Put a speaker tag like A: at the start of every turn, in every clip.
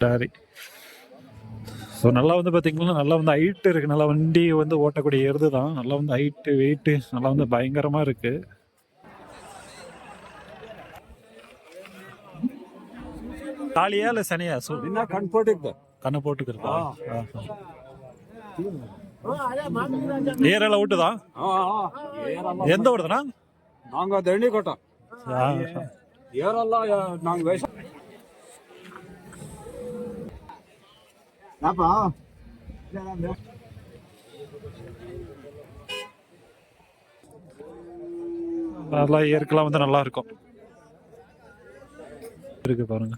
A: டாரி so நல்லா வந்து பார்த்தீங்கன்னா நல்லா வந்து ஹைட்டு இருக்குது நல்லா வண்டி வந்து ஓட்டக்கூடிய எருது தான். நல்லா வந்து ஹைட்டு வெயிட்டு நல்லா வந்து பயங்கரமாக இருக்குது தாலியா இல்லை சனியா? ஸோ
B: கண் போட்டுக்கு
A: கண்ணை போட்டுக்கிறதா? ஏரெல்லாம் ஓட்டுதான் எந்த
B: ஊடுதுண்ணா நாங்கள் தெளிக்கோட்டம் ஏரெல்லாம் நாங்கள்
A: நல்லா இயற்கைலாம் வந்து நல்லா இருக்கும் இருக்கு பாருங்க.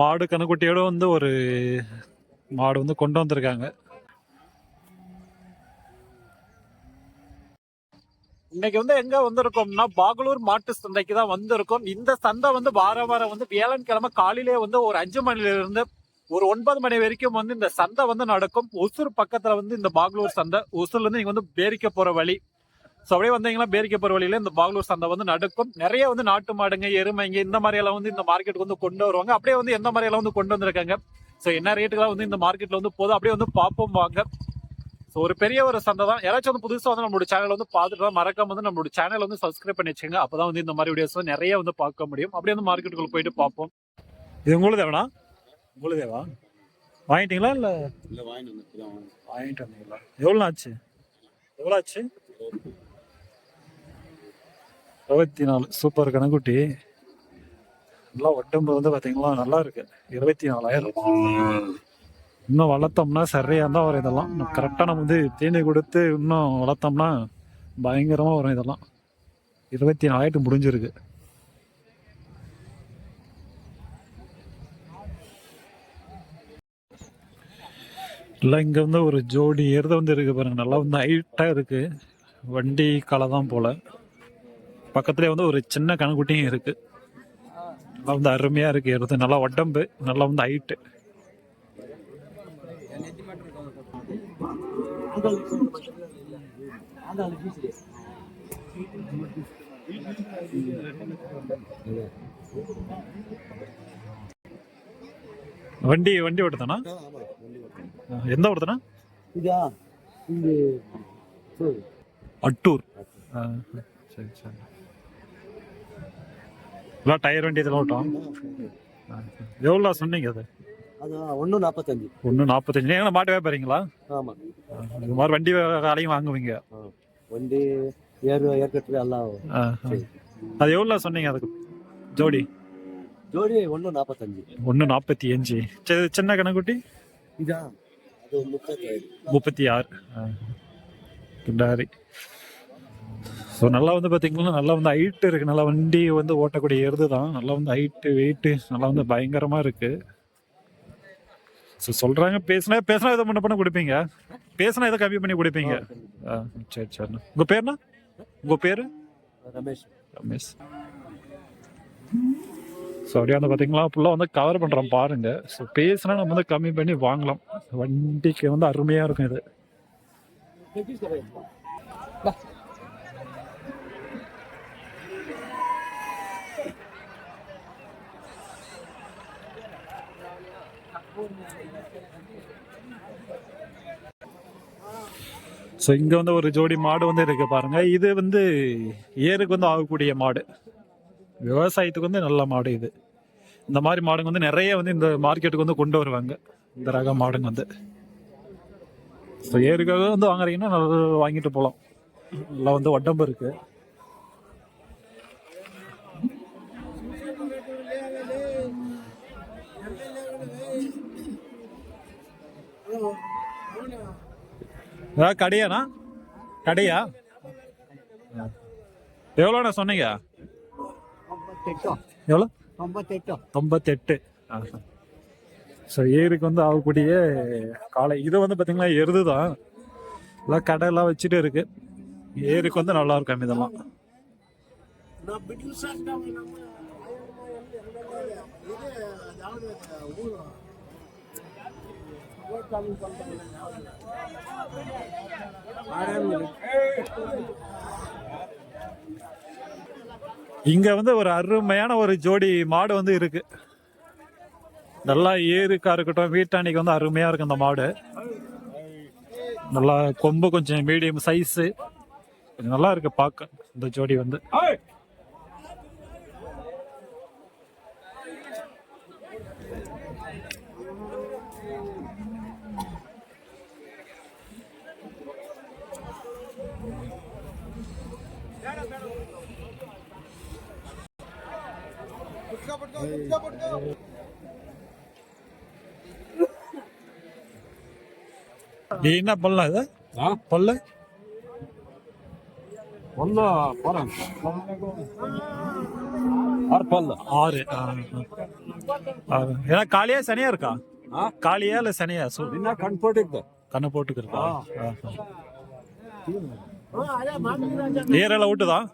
A: மாடு கணக்குட்டியோட வந்து ஒரு மாடு வந்து கொண்டு வந்திருக்காங்க. இன்னைக்கு வந்து எங்க வந்திருக்கோம்னா பாகலூர் மாட்டு சந்தைக்கு தான் வந்திருக்கோம். இந்த சந்தை வந்து வார வாரம் வந்து வியாழன்கிழமை காலையிலே வந்து ஒரு அஞ்சு மணில இருந்து ஒரு ஒன்பது மணி வரைக்கும் வந்து இந்த சந்தை வந்து நடக்கும். ஒசூர் பக்கத்துல வந்து இந்த பாகலூர் சந்தை. ஒசூர்ல இருந்து நீங்க வந்து பேரிக்க போற வழி. ஸோ அப்படியே வந்தீங்கன்னா பேரிக்க போற வழியில இந்த பாகலூர் சந்தை வந்து நடக்கும். நிறைய வந்து நாட்டு மாடுங்க எருமைங்க இந்த மாதிரி எல்லாம் வந்து இந்த மார்க்கெட்டுக்கு வந்து கொண்டு வருவாங்க. அப்படியே வந்து எந்த மாதிரி எல்லாம் வந்து கொண்டு வந்திருக்காங்க? ஸோ என்ன ரேட்டுக்கெல்லாம் வந்து இந்த மார்க்கெட்ல வந்து போதும் அப்படியே வந்து பார்ப்போம் வாங்க. ஸோ ஒரு பெரிய ஒரு சந்தை தான் யாராச்சும் வந்து புதுசாக வந்து நம்மளோட சேனல் வந்து பார்த்துட்டு தான் மறக்காம வந்து நம்மளோட சேனல் வந்து சப்ஸ்கிரைப் பண்ணி வச்சுங்க அப்போ தான் வந்து இந்த மாதிரி வீடியோஸ் நிறைய வந்து பார்க்க முடியும். அப்படியே வந்து மார்க்கெட்டுக்குள்ள போயிட்டு பார்ப்போம். இது உங்களுக்கு தேவனா உங்களுக்கு தேவா வாங்கிட்டீங்களா இல்லை?
B: இல்லை வாங்கிட்டு
A: வாங்கிட்டு வந்தீங்களா? எவ்வளோ ஆச்சு எவ்வளோ ஆச்சு? இருபத்தி நாலு. சூப்பர் கணக்குட்டி நல்லா உடம்பு வந்து பார்த்தீங்களா நல்லா இருக்கு. இருபத்தி நாலாயிரம். இன்னும் வளர்த்தோம்னா சரியாக தான் வரும் இதெல்லாம். கரெக்டாக நம்ம வந்து தீனி கொடுத்து இன்னும் வளர்த்தோம்னா பயங்கரமாக வரும் இதெல்லாம். இருபத்தி நாலாயிரத்து முடிஞ்சிருக்கு. இல்லை இங்கே வந்து ஒரு ஜோடி எருத வந்து இருக்கு பாருங்க. நல்லா வந்து ஹைட்டாக இருக்குது வண்டி களை தான் போல். பக்கத்துலேயே வந்து ஒரு சின்ன கணக்குட்டியும் இருக்குது நல்லா வந்து அருமையாக இருக்குது எருது நல்லா உடம்பு நல்லா வந்து ஹைட்டு வண்டி வண்டி ஓட்டுதானா? எந்த ஓட்டுதானா
B: இதா இது
A: அட்டூர். சரி சரி. எல்லாம் டயர் வண்டி இதெல்லாம் ஓட்டம் எவ்வளோ சொன்னீங்க அது?
B: அது ஒன்று நாற்பத்தஞ்சு
A: ஒன்று நாற்பத்தஞ்சு நீங்கள் மாட்டு வியாபாரிங்களா? ஆமாம் இது மாதிரி வண்டி விலையும் வாங்குவீங்க.
B: வண்டி ஏர்
A: ஏற்கட்டு எல்லாம் அது எவ்வளோ சொன்னீங்க அதுக்கு? ஜோடி?
B: ஜோடி ஒன்று நாற்பத்தஞ்சு
A: ஒன்று நாற்பத்தி அஞ்சு சின்ன கணக்குட்டி
B: இதான். முப்பத்தி
A: முப்பத்தி ஆறு கிண்டாரி. ஸோ நல்லா வந்து பார்த்தீங்கன்னா நல்லா வந்து ஹைட்டு இருக்குது நல்லா வண்டி வந்து ஓட்டக்கூடிய எருது தான் நல்லா வந்து ஹைட்டு வெயிட்டு நல்லா வந்து பயங்கரமாக இருக்குது ஸோ சொல்கிறாங்க பேசுனா பேசுனா எதை பண்ண பண்ண கொடுப்பீங்க. பேசினா எதை கம்மி பண்ணி கொடுப்பீங்க. ஆ சரி சரிண்ணா உங்கள் பேர்ண்ணா உங்கள் பேர்?
B: ரமேஷ்.
A: ரமேஷ். ஸோ அப்படியே வந்து பார்த்தீங்களா ஃபுல்லாக வந்து கவர் பண்ணுறோம் பாருங்கள் ஸோ பேசினா நம்ம வந்து கம்மி பண்ணி வாங்கலாம். வண்டிக்கு வந்து அருமையாக இருக்கும் இது. ஸோ இங்கே வந்து ஒரு ஜோடி மாடு வந்து இருக்கு பாருங்க. இது வந்து ஏருக்கு வந்து ஆகக்கூடிய மாடு. விவசாயத்துக்கு வந்து நல்ல மாடு இது. இந்த மாதிரி மாடுங்க வந்து நிறைய வந்து இந்த மார்க்கெட்டுக்கு வந்து கொண்டு வருவாங்க. இந்த ரக மாடுங்க வந்து. ஸோ ஏருக்காக வந்து வாங்குறீங்கன்னா நல்லா வாங்கிட்டு போகலாம். நல்லா வந்து உடம்பு இருக்கு. ஏதாவது கடையாண்ணா? கடையா? எவ்வளோண்ணா சொன்னீங்க? எவ்வளோ? தொம்பத்தெட்டு. ஆ. ஸோ ஏருக்கு வந்து ஆகக்கூடிய காலை இது வந்து பார்த்திங்கன்னா எருது தான் எல்லாம் கடையெல்லாம் வச்சுட்டு இருக்கு. ஏருக்கு வந்து நல்லா இருக்கும் இதெல்லாம். இது இங்க வந்து ஒரு அருமையான ஒரு ஜோடி மாடு வந்து இருக்கு. நல்லா ஏருக்கா இருக்கட்டும் வீட்டாணிக்கு வந்து அருமையா இருக்கு அந்த மாடு. நல்லா கொம்பு கொஞ்சம் மீடியம் சைஸு நல்லா இருக்கு பார்க்க இந்த ஜோடி வந்து. இது என்ன பல்ல இது? பல்லு?
B: ஒன்னு போறேன்
A: ஆறு பல்லு. ஆறு ஏன்னா காளியா சனியா இருக்கா? காளியா இல்ல சனியா? என்ன
B: கண் போட்டுக்கு
A: கண்ணை போட்டுக்கிறதா ஏரெல்லாம் விட்டுதான்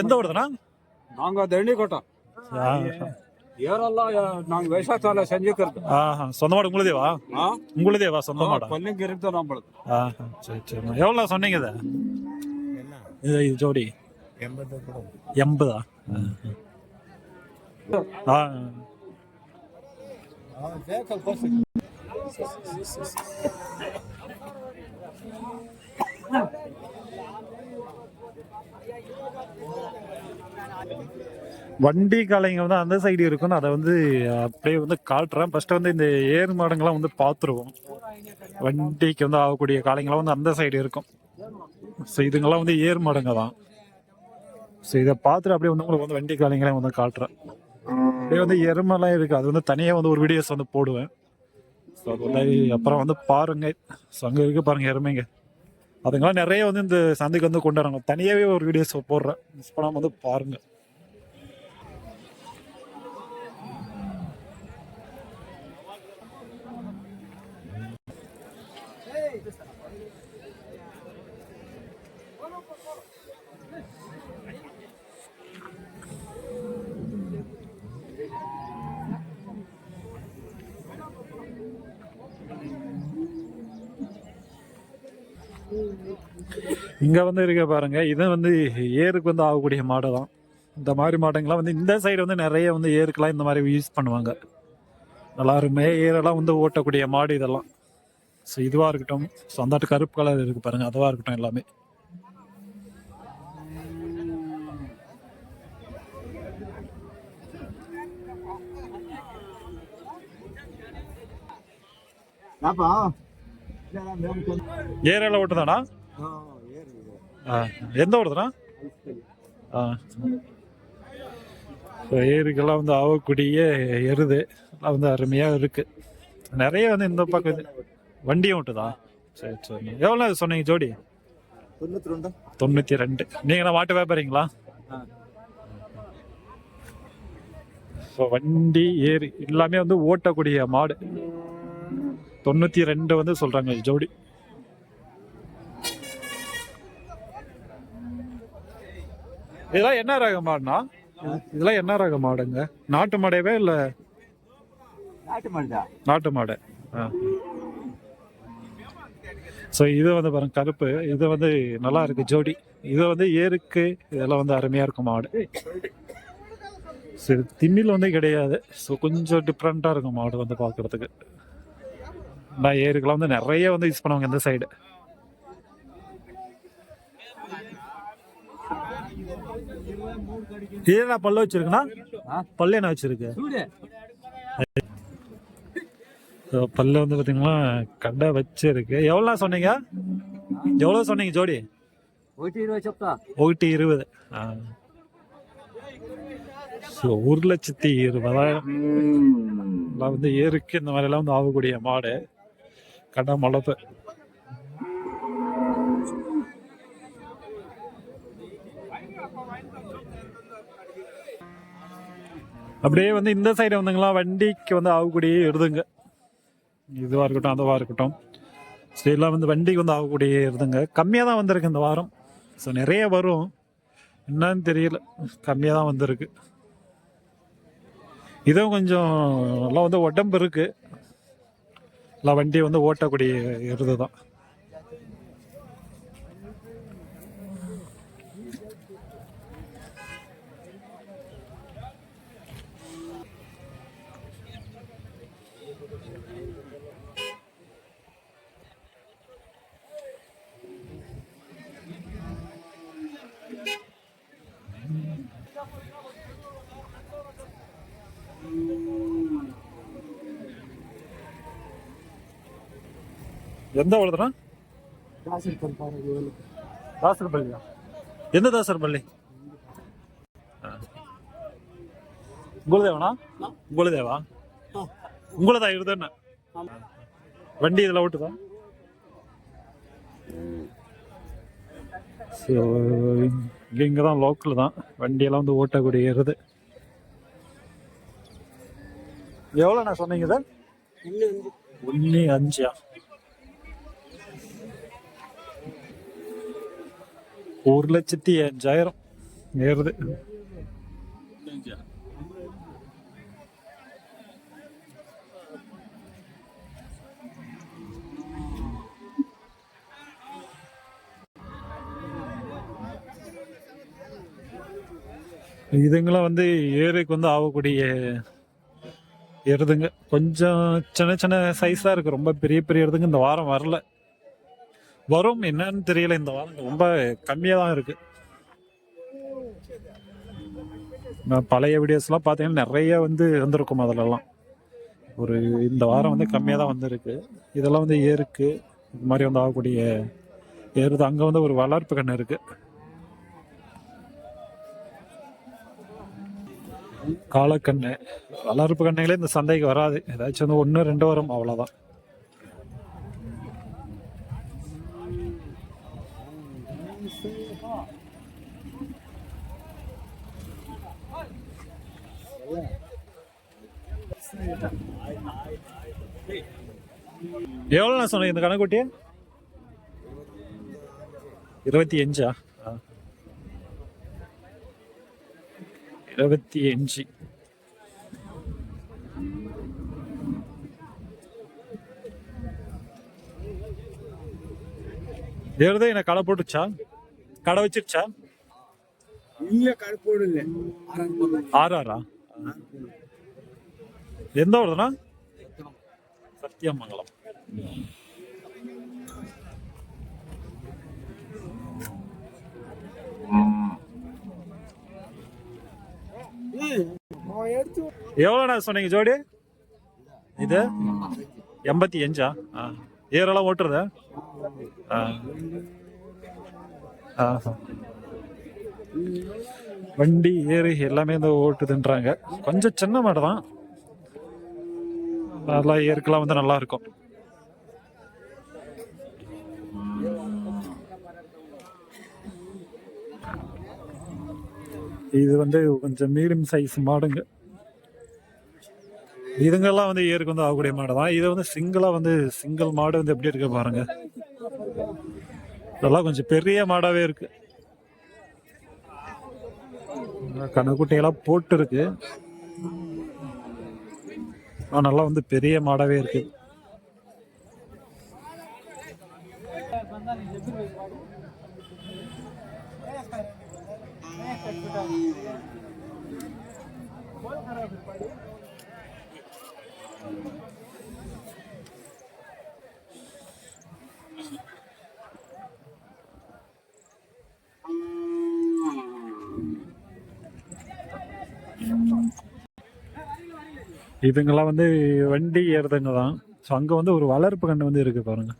A: எந்த விடுதுண்ணா
B: நாங்க தண்டி கோட்டம் ஏரெல்லாம் நாங்க விவசாயத்தால
A: செஞ்சுக்கிறது? சொந்த மாடு உங்களுதேவா? உங்களுதேவா சொந்த மாடு? பல்லுங்க சரி சரி. எவ்வளோ சொன்னீங்க இது? இது ஜோடி. எண்பது எண்பதா? ஆ ஆ வண்டி காலைங்க வந்து அந்த சைடு இருக்கும். அதை வந்து அப்படியே வந்து காட்டுறேன். ஃபர்ஸ்ட் வந்து இந்த ஏர் மாடுங்கெல்லாம் வந்து பார்த்துருவோம். வண்டிக்கு வந்து ஆகக்கூடிய காலைங்கெல்லாம் வந்து அந்த சைடு இருக்கும். ஸோ இதுங்கெல்லாம் வந்து ஏர் மாடுங்க தான். ஸோ இதை பார்த்துட்டு அப்படியே வந்து உங்களுக்கு வந்து வண்டி காளைங்களையும் வந்து காட்டுறேன். அப்படியே வந்து எருமெல்லாம் இருக்குது அது வந்து தனியாக வந்து ஒரு வீடியோஸ் வந்து போடுவேன். ஸோ அது வந்து அப்புறம் வந்து பாருங்க. ஸோ அங்கே இருக்குது பாருங்கள் எருமைங்க. அதுங்கெல்லாம் நிறைய வந்து இந்த சந்தைக்கு வந்து கொண்டு தனியாகவே ஒரு வீடியோஸ் போடுறேன். மிஸ் பண்ணாமல் வந்து பாருங்கள் இங்க வந்து இருக்க பாருங்க இது வந்து ஏருக்கு வந்து ஆகக்கூடிய மாடு தான் இந்த மாதிரி மாடுங்கள்லாம் வந்து இந்த சைடு வந்து நிறைய வந்து ஏருக்கெல்லாம் இந்த மாதிரி யூஸ் பண்ணுவாங்க. நல்லா இருக்குமே ஏரெல்லாம் வந்து ஓட்டக்கூடிய மாடு இதெல்லாம். ஸோ இதுவாக இருக்கட்டும். ஸோ அந்தாட்டு கருப்பு கலர் இருக்கு பாருங்க. அதுவாக இருக்கட்டும் எல்லாமே. ஏரெல்லாம் ஓட்டுதானா? ஆ, எந்த ஓடுதுனா ஏருக்கெல்லாம் வந்து ஆகக்கூடிய எருது. வந்து அருமையாக இருக்குது நிறைய வந்து இந்த பக்கம் இது வண்டியும் விட்டுதா சரி சரி. எவ்வளோ சொன்னீங்க ஜோடி?
B: தொண்ணூற்றி ரெண்டு.
A: தொண்ணூற்றி ரெண்டு நீங்கள் மாட்டு வியாபாரிங்களா? ஸோ வண்டி ஏறி எல்லாமே வந்து ஓட்டக்கூடிய மாடு. தொண்ணூற்றி ரெண்டு வந்து சொல்கிறாங்க ஜோடி. இதெல்லாம் என்ன ரக மாடுனா இதெல்லாம் என்ன ரக மாடுங்க? நாட்டு மாடையவே இல்லை நாட்டு மாடு. ஸோ இது வந்து பாருங்க கருப்பு. இது வந்து நல்லா இருக்கு ஜோடி. இது வந்து ஏருக்கு இதெல்லாம் வந்து அருமையா இருக்கும் மாடு. சரி திமில் வந்து கிடையாது. ஸோ கொஞ்சம் டிஃப்ரெண்ட்டாக இருக்கும் மாடு வந்து பார்க்கறதுக்கு. நான் ஏருக்கெல்லாம் வந்து நிறைய வந்து யூஸ் பண்ணுவாங்க இந்த சைடு ஏன்னா பல்ல வச்சிருக்குண்ணா பல்லு என்ன வச்சிருக்கு? ஸோ பல்ல வந்து பார்த்தீங்கன்னா கடை வச்சிருக்கு. எவ்வளோ சொன்னீங்க? எவ்வளோ சொன்னீங்க ஜோடி? ஒகிட்டு இருபது ஸோ ஒரு லட்சத்தி இருபதாயிரம். வந்து ஏருக்கு இந்த மாதிரிலாம் வந்து ஆகக்கூடிய மாடு. கடை மலப்பு அப்படியே வந்து இந்த சைடு வந்துங்களா வண்டிக்கு வந்து ஆகக்கூடிய எழுதுங்க இதுவாக இருக்கட்டும் அதுவாக இருக்கட்டும். ஸோ எல்லாம் வந்து வண்டிக்கு வந்து ஆகக்கூடிய எருதுங்க கம்மியாக தான் வந்திருக்கு இந்த வாரம். ஸோ நிறைய வரும். என்னன்னு தெரியல. கம்மியாக தான் வந்திருக்கு. இதுவும் கொஞ்சம் எல்லாம் வந்து உடம்பு இருக்குது எல்லாம் வண்டியை வந்து ஓட்டக்கூடிய எருது தான் எந்த ஊருதுனா தாசர்பள்ளியா எந்த தாசர்பள்ளி குலதேவனா குலதேவா உங்களதா இருதுன்னு வண்டி இதில் ஓட்டுதா? ஸோ இங்கே தான் லோக்கல் தான். வண்டியெல்லாம் வந்து ஓட்டக்கூடிய இருது எவ்வளோ நான் சொன்னீங்க சார் ஒன்று அஞ்சா? ஒரு லட்சத்தி அஞ்சாயிரம். ஏறுது. இதுங்களாம் வந்து ஏருக்கு வந்து ஆகக்கூடிய எருதுங்க கொஞ்சம் சின்ன சின்ன சைஸாக இருக்கு. ரொம்ப பெரிய பெரிய எருதுங்க இந்த வாரம் வரல. வரும் என்னன்னு தெரியல இந்த வாரம் ரொம்ப கம்மியாக தான் இருக்கு. பழைய வீடியோஸ்லாம் பார்த்தீங்கன்னா நிறைய வந்து வந்திருக்கும் அதிலெல்லாம் ஒரு இந்த வாரம் வந்து கம்மியாக தான் வந்திருக்கு. இதெல்லாம் வந்து ஏருக்கு இது மாதிரி வந்து ஆகக்கூடிய ஏறுது அங்கே வந்து ஒரு வளர்ப்பு கண்ணு இருக்கு. காலக்கண்ணு. வளர்ப்பு கண்ணுகளே இந்த சந்தைக்கு வராது. ஏதாச்சும் வந்து ஒன்று ரெண்டு வரும் அவ்வளோதான் எவ்வளோ நான் சொன்னேன் இந்த கணக்குட்டி இருபத்தி அஞ்சா? ஆ. இருபத்தி அஞ்சு. ஏறுதே என்ன கடை போட்டுச்சா கடை வச்சிருச்சா?
B: இல்ல கருப்போடு இல்ல
A: ஆறு ஆறா எந்த ஊருதுண்ணா? சத்தியமங்கலம். எவ்வளோண்ணா சொன்னீங்க ஜோடி? இது? எண்பத்தி அஞ்சா? ஆ. ஏரெல்லாம் ஓட்டுறதா? ஆ. ஆஹா. வண்டி ஏறி எல்லாமே இந்த ஓட்டுதுன்றாங்க. கொஞ்சம் சின்ன மாடு தான். நல்லா ஏற்கலாம் வந்து நல்லா இருக்கும். இது வந்து கொஞ்சம் மீடியம் சைஸ் மாடுங்க. இதுங்கெல்லாம் வந்து ஏருக்கு வந்து ஆகக்கூடிய மாடு தான். இது வந்து சிங்கிளாக வந்து சிங்கிள் மாடு வந்து எப்படி இருக்கு பாருங்க. இதெல்லாம் கொஞ்சம் பெரிய மாடாகவே இருக்குது கணக்குட்டையெல்லாம் போட்டு இருக்கு நல்லா வந்து பெரிய மாடாவே இருக்கு. இதுங்கெல்லாம் வந்து வண்டி ஏறுதுங்க தான். ஸோ அங்கே வந்து ஒரு வளர்ப்பு கண்டு வந்து இருக்கு பாருங்க.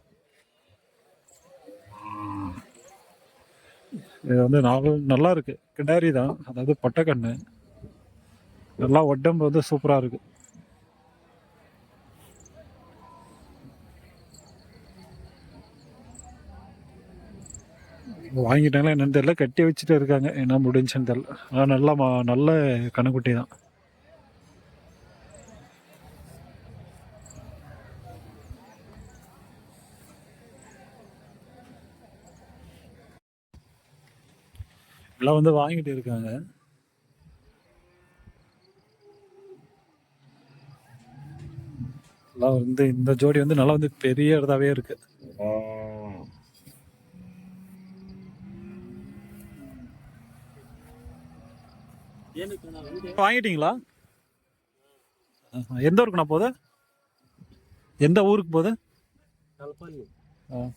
A: இது வந்து நாவல் நல்லா இருக்கு. கிடாரி தான். அதாவது பொட்டைக்கண்ணு நல்லா உடம்பு வந்து சூப்பரா இருக்கு. வாங்கிட்டாங்களா என்னன்னு தெரியல. கட்டி வச்சுட்டு இருக்காங்க. என்ன முடிஞ்சுன்னு தெரியல. ஆனால் நல்லா மா- நல்ல கணக்குட்டி தான். எல்லாம் வந்து வாங்கிட்டு இருக்காங்க. எல்லாம் வந்து இந்த ஜோடி வந்து நல்லா வந்து பெரிய இதாவே இருக்கு. வாங்கிட்டீங்களா. எந்த ஊருக்குண்ணா போகுது? எந்த ஊருக்கு போகுது? ஆ.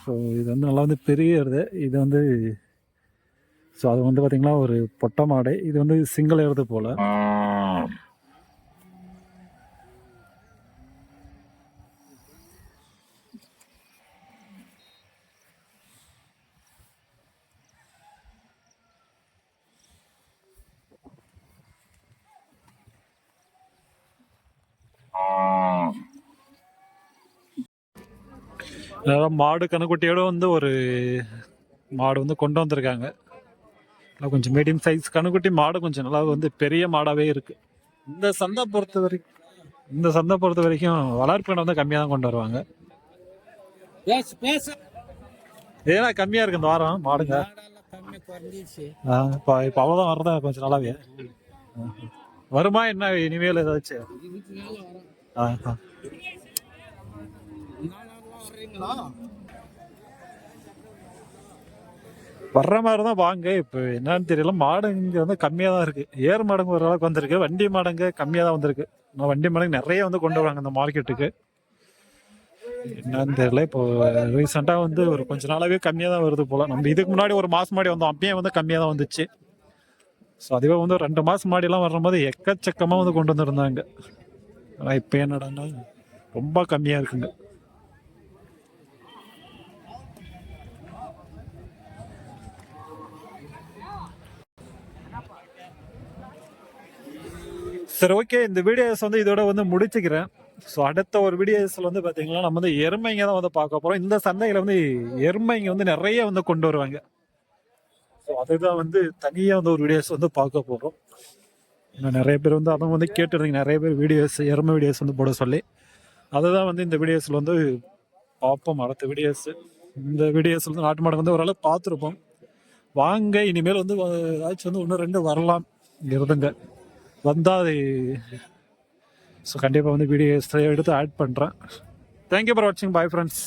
A: ஸோ இது வந்து நல்லா வந்து பெரிய எருது இது வந்து ஸோ அது வந்து பார்த்தீங்கன்னா ஒரு பொட்டை மாடு. இது வந்து சிங்கிள் எருது போல். அதாவது மாடு கணுக்குட்டியோட வந்து ஒரு மாடு வந்து கொண்டு வந்திருக்காங்க. கொஞ்சம் மீடியம் சைஸ் கணுக்குட்டி மாடு கொஞ்சம் நல்லா வந்து பெரிய மாடாவே இருக்கு. இந்த சந்தை பொறுத்த வரைக்கும் இந்த சந்தை பொறுத்த வரைக்கும் வளர்ப்பு வந்து கம்மியாக தான் கொண்டு வருவாங்க. ஏன்னா கம்மியாக இருக்கு இந்த வாரம் மாடுங்க. ஆ, இப்போ இப்போ அவ்வளோதான் வரதா கொஞ்சம் நல்லாவே. வருமா என்ன இனிமேல் ஏதாச்சும்?
B: இதுக்கு
A: வர்ற மாதிரி தான் வாங்க. இப்போ என்னன்னு தெரியல. மாடுங்க வந்து கம்மியாக தான் இருக்கு. ஏர் மாடுங்க ஓரளவுக்கு வந்திருக்கு. வண்டி மாடுங்க கம்மியாக தான் வந்திருக்கு. இன்னும் வண்டி மாடுங்க நிறைய வந்து கொண்டு வராங்க இந்த மார்க்கெட்டுக்கு. என்னன்னு தெரியல. இப்போ ரீசெண்டாக வந்து ஒரு கொஞ்ச நாளாவே கம்மியாக தான் வருது போல. நம்ம இதுக்கு முன்னாடி ஒரு மாதம் முன்னாடி வந்தோம். அப்பயே வந்து கம்மியாக தான் வந்துச்சு. ஸோ அதுவே வந்து ரெண்டு மாதம் முன்னாடிலாம் வரும்போது எக்கச்சக்கமாக வந்து கொண்டு வந்திருந்தாங்க. ஆனால் இப்போ என்னடான்னா ரொம்ப கம்மியாக இருக்குங்க. சரி ஓகே இந்த வீடியோஸ் வந்து இதோட வந்து முடிச்சுக்கிறேன். ஸோ அடுத்த ஒரு வீடியோஸில் வந்து பார்த்தீங்கன்னா நம்ம வந்து எருமைங்க தான் வந்து பார்க்க போகிறோம் இந்த சந்தையில் வந்து எருமைங்க வந்து நிறைய வந்து கொண்டு வருவாங்க. ஸோ அதுதான் வந்து தனியாக வந்து ஒரு வீடியோஸ் வந்து பார்க்க போகிறோம் இன்னும் நிறைய பேர் வந்து அதை வந்து கேட்டுருந்தீங்க. நிறைய பேர் வீடியோஸ் எருமை வீடியோஸ் வந்து போட சொல்லி. அதுதான் வந்து இந்த வீடியோஸில் வந்து பார்ப்போம். அடுத்த வீடியோஸ் இந்த வீடியோஸில் வந்து நாட்டு மாடு வந்து ஓரளவு பார்த்துருப்போம். வாங்க இனிமேல் வந்து ஏதாச்சும் வந்து ஒன்று ரெண்டு வரலாம். இருந்துங்க. வந்தால் அது ஸோ கண்டிப்பாக வந்து வீடியோஸ் எடுத்து ஆட் பண்ணுறேன் தேங்க்யூ ஃபார் வாட்சிங் பாய் ஃப்ரெண்ட்ஸ்